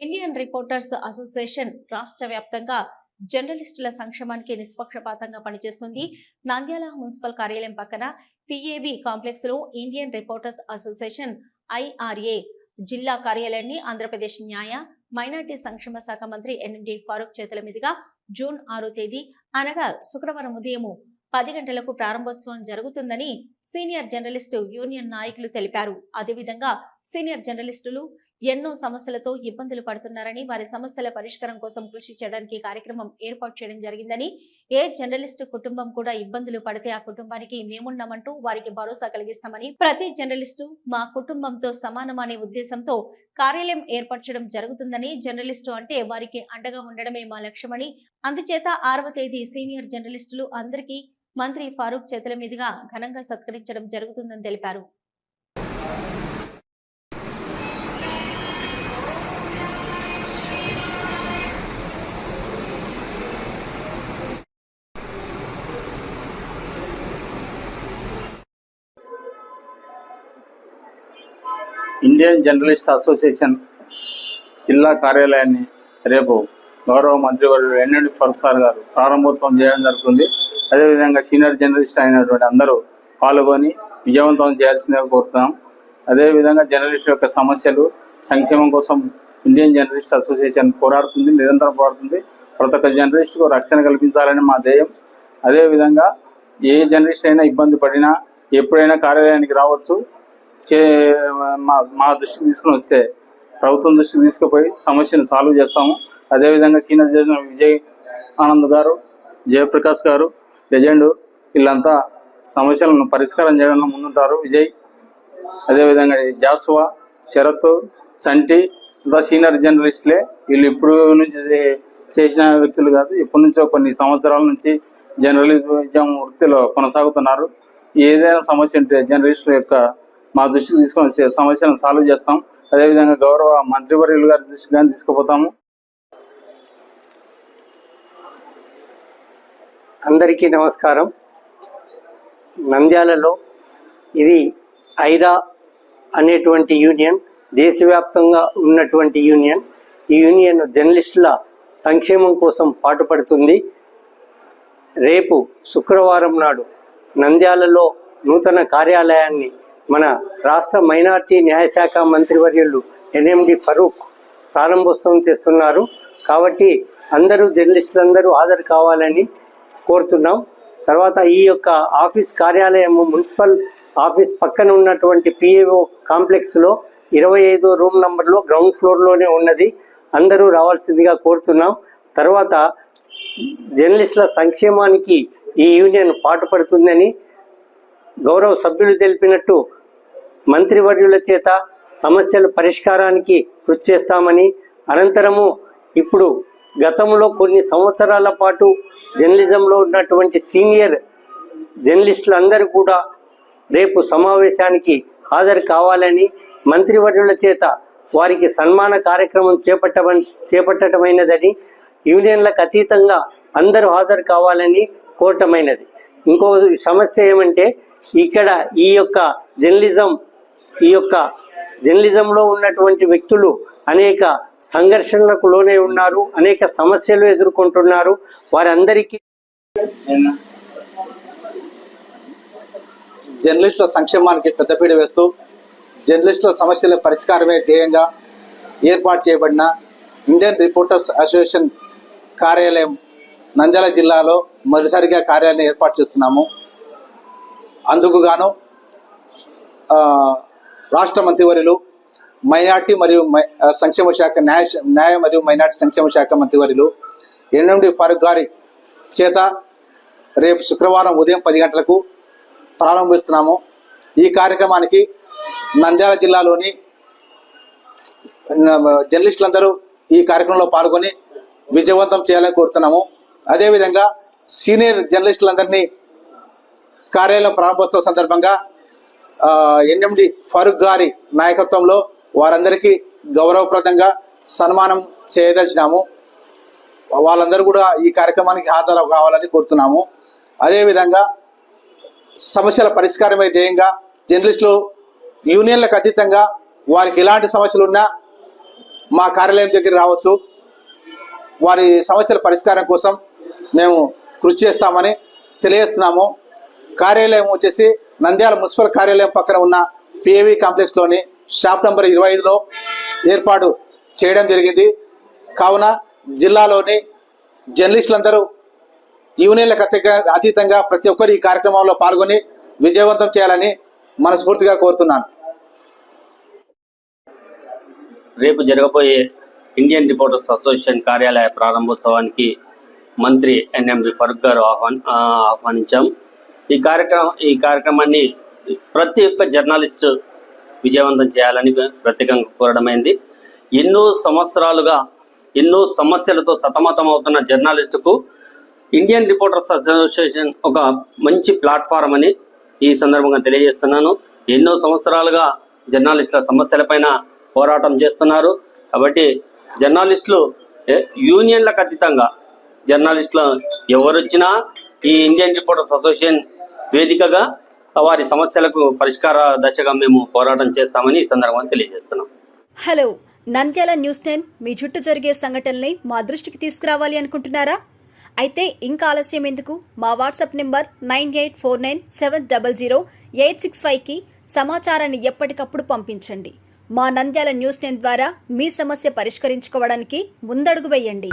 Indian reporters association రాష్ట్ర వ్యాప్తంగా జర్నలిస్టుల సంక్షేమానికి నిష్పక్షపాతంగా పనిచేస్తుంది. నంద్యాల మున్సిపల్ కార్యాలయం పక్కన పిఏబి కాంప్లెక్స్లో ఇండియన్ రిపోర్టర్స్ అసోసియేషన్ ఐఆర్ఏ జిల్లా కార్యాలయాన్ని ఆంధ్రప్రదేశ్ న్యాయ మైనార్టీ సంక్షేమ శాఖ మంత్రి ఎన్ఎండి ఫారూక్ చేతుల మీదుగా జూన్ ఆరో తేదీ అనగా శుక్రవారం ఉదయం పది గంటలకు ప్రారంభోత్సవం జరుగుతుందని సీనియర్ జర్నలిస్టు యూనియన్ నాయకులు తెలిపారు. అదేవిధంగా సీనియర్ జర్నలిస్టులు ఎన్నో సమస్యలతో ఇబ్బందులు పడుతున్నారని వారి సమస్యల పరిష్కారం కోసం కృషి చేయడానికి కార్యక్రమం ఏర్పాటు చేయడం జరిగిందని ఏ జర్నలిస్టు కుటుంబం కూడా ఇబ్బందులు పడితే ఆ కుటుంబానికి మేమున్నామంటూ వారికి భరోసా కలిగిస్తామని ప్రతి జర్నలిస్టు మా కుటుంబంతో సమానం అనే ఉద్దేశంతో కార్యాలయం ఏర్పరచడం జరుగుతుందని జర్నలిస్టు అంటే వారికి అండగా ఉండడమే మా లక్ష్యమని అందుచేత ఆరవ తేదీ సీనియర్ జర్నలిస్టులు అందరికీ మంత్రి ఫారూక్ చేతుల మీదుగా ఘనంగా సత్కరించడం జరుగుతుందని తెలిపారు. ఇండియన్ జర్నలిస్ట్ అసోసియేషన్ జిల్లా కార్యాలయాన్ని రేపు గౌరవ మంత్రివర్యులు ఎన్ఎండి ఫరూక్ సార్ గారు ప్రారంభోత్సవం చేయడం జరుగుతుంది. అదేవిధంగా సీనియర్ జర్నలిస్ట్ అయినటువంటి అందరూ పాల్గొని విజయవంతం చేయాల్సిందిగా కోరుతున్నాం. అదేవిధంగా జర్నలిస్ట్ యొక్క సమస్యలు సంక్షేమం కోసం ఇండియన్ జర్నలిస్ట్ అసోసియేషన్ పోరాడుతుంది నిరంతరం పోరాడుతుంది. ప్రతి ఒక్క జర్నలిస్ట్కు రక్షణ కల్పించాలని మా ధ్యేయం. అదేవిధంగా ఏ జర్నలిస్ట్ అయినా ఇబ్బంది పడినా ఎప్పుడైనా కార్యాలయానికి రావచ్చు. చే మా మా దృష్టికి తీసుకుని వస్తే ప్రభుత్వం దృష్టికి తీసుకుపోయి సమస్యను సాల్వ్ చేస్తాము. అదేవిధంగా సీనియర్ జడ్జి విజయ్ ఆనంద్ గారు జయప్రకాష్ గారు లెజెండ్ వీళ్ళంతా సమస్యలను పరిష్కారం చేయడంలో ముందుంటారు. విజయ్ అదేవిధంగా జాస్వా శరత్ సంటి ఇంకా సీనియర్ జర్నలిస్టులే. వీళ్ళు ఇప్పుడు నుంచి చేసిన వ్యక్తులు కాదు ఇప్పటి నుంచో కొన్ని సంవత్సరాల నుంచి జర్నలిజం వృత్తిలో కొనసాగుతున్నారు. ఏదైనా సమస్య ఉంటే జర్నలిస్టుల యొక్క మా దృష్టికి తీసుకొని సంవత్సరం సాల్వ్ చేస్తాం. అదేవిధంగా గౌరవ మంత్రివర్యులు గారి దృష్టికి కానీ తీసుకుపోతాము. అందరికీ నమస్కారం. నంద్యాలలో ఇది ఐరా అనేటువంటి యూనియన్ దేశవ్యాప్తంగా ఉన్నటువంటి యూనియన్. ఈ యూనియన్ జర్నలిస్టుల సంక్షేమం కోసం పాటుపడుతుంది. రేపు శుక్రవారం నాడు నంద్యాలలో నూతన కార్యాలయాన్ని మన రాష్ట్ర మైనార్టీ న్యాయశాఖ మంత్రివర్యులు ఎన్ఎండి ఫరూక్ ప్రారంభోత్సవం చేస్తున్నారు. కాబట్టి అందరూ జర్నలిస్టులందరూ హాజరు కావాలని కోరుతున్నాం. తర్వాత ఈ యొక్క ఆఫీస్ కార్యాలయము మున్సిపల్ ఆఫీస్ పక్కన ఉన్నటువంటి పిఏఓ కాంప్లెక్స్లో ఇరవై ఐదో రూమ్ నంబర్లో గ్రౌండ్ ఫ్లోర్లోనే ఉన్నది. అందరూ రావాల్సిందిగా కోరుతున్నాం. తర్వాత జర్నలిస్టుల సంక్షేమానికి ఈ యూనియన్ పాటుపడుతుందని గౌరవ సభ్యులు తెలిపినట్టు మంత్రివర్యుల చేత సమస్యల పరిష్కారానికి కృషి చేస్తామని అనంతరము ఇప్పుడు గతంలో కొన్ని సంవత్సరాల పాటు జర్నలిజంలో ఉన్నటువంటి సీనియర్ జర్నలిస్టులు అందరూ కూడా రేపు సమావేశానికి హాజరు కావాలని మంత్రివర్యుల చేత వారికి సన్మాన కార్యక్రమం చేపట్టమని చేపట్టటమైనదని యూనియన్లకు అతీతంగా అందరూ హాజరు కావాలని కోరటమైనది. ఇంకో సమస్య ఏమంటే ఇక్కడ ఈ యొక్క జర్నలిజం ఈ యొక్క జర్నలిజంలో ఉన్నటువంటి వ్యక్తులు అనేక సంఘర్షణలకు లోనే ఉన్నారు అనేక సమస్యలు ఎదుర్కొంటున్నారు. వారందరికీ జర్నలిస్టుల సంక్షేమానికి పెద్దపీట వేస్తూ జర్నలిస్టుల సమస్యల పరిష్కారమే ధ్యేయంగా ఏర్పాటు చేయబడిన ఇండియన్ రిపోర్టర్స్ అసోసియేషన్ కార్యాలయం నంద్యాల జిల్లాలో మొదటిసారిగా కార్యాలయం ఏర్పాటు చేస్తున్నాము. అందుకు గాను రాష్ట్ర మంత్రివర్యులు మైనార్టీ మరియు మై- సంక్షేమ శాఖ న్యాయ న్యాయ మరియు మైనార్టీ సంక్షేమ శాఖ మంత్రివర్యులు ఎన్ఎండి ఫారూక్ గారి చేత రేపు శుక్రవారం ఉదయం పది గంటలకు ప్రారంభిస్తున్నాము. ఈ కార్యక్రమానికి నంద్యాల జిల్లాలోని జర్నలిస్టులందరూ ఈ కార్యక్రమంలో పాల్గొని విజయవంతం చేయాలని కోరుతున్నాము. అదేవిధంగా సీనియర్ జర్నలిస్టులందరినీ కార్యాలయం ప్రారంభోత్సవం సందర్భంగా ఎన్ఎండి ఫరూక్ గారి నాయకత్వంలో వారందరికీ గౌరవప్రదంగా సన్మానం చేయదలిచినాము. వాళ్ళందరూ కూడా ఈ కార్యక్రమానికి హాజరు కావాలని కోరుతున్నాము. అదేవిధంగా సమస్యల పరిష్కారమే ధ్యేయంగా జర్నలిస్టులు యూనియన్లకు అతీతంగా వారికి ఎలాంటి సమస్యలు ఉన్నా మా కార్యాలయం దగ్గర రావచ్చు. వారి సమస్యల పరిష్కారం కోసం మేము కృషి చేస్తామని తెలియజేస్తున్నాము. కార్యాలయం వచ్చేసి నంద్యాల మున్సిపల్ కార్యాలయం పక్కన ఉన్న పిఏవి కాంప్లెక్స్లోని షాప్ నంబర్ ఇరవై ఐదులో ఏర్పాటు చేయడం జరిగింది. కావున జిల్లాలోని జర్నలిస్టులందరూ యూనియన్లకు అతీత- అతీతంగా ప్రతి ఒక్కరు ఈ కార్యక్రమంలో పాల్గొని విజయవంతం చేయాలని మనస్ఫూర్తిగా కోరుతున్నాను. రేపు జరగబోయే ఇండియన్ రిపోర్టర్స్ అసోసియేషన్ కార్యాలయ ప్రారంభోత్సవానికి మంత్రి ఎన్ఎండి ఫరూక్ గారు ఆహ్వాన్ ఆహ్వానించాం. ఈ కార్యక్రమం ఈ కార్యక్రమాన్ని ప్రతి ఒక్క జర్నలిస్ట్ విజయవంతం చేయాలని ప్రత్యేకంగా కోరడమైంది. ఎన్నో సంవత్సరాలుగా ఎన్నో సమస్యలతో సతమతం అవుతున్న జర్నలిస్టుకు ఇండియన్ రిపోర్టర్స్ అసోసియేషన్ ఒక మంచి ప్లాట్ఫారం అని ఈ సందర్భంగా తెలియజేస్తున్నాను. ఎన్నో సంవత్సరాలుగా జర్నలిస్టుల సమస్యలపైన పోరాటం చేస్తున్నారు. కాబట్టి జర్నలిస్టులు యూనియన్లకు అతీతంగా జర్నలిస్టులు ఎవరొచ్చినా ఈ ఇండియన్ రిపోర్టర్స్ అసోసియేషన్ వేదికగా వారి సమస్యలకు పరిష్కార దశగా మేము పోరాటం చేస్తామని ఈ సందర్భంగా తెలియజేస్తున్నాం. హలో నంద్యాల న్యూస్ టెన్ మీ చుట్టూ జరిగే సంఘటనల్ని మా దృష్టికి తీసుకురావాలి అనుకుంటున్నారా? అయితే ఇంకా ఆలస్యం ఎందుకు? మా WhatsApp number nine eight four nine seven double zero eight six ఫైవ్కి సమాచారాన్ని ఎప్పటికప్పుడు పంపించండి. మా నంద్యాల న్యూస్ టెన్ ద్వారా మీ సమస్య పరిష్కరించుకోవడానికి ముందడుగు వేయండి.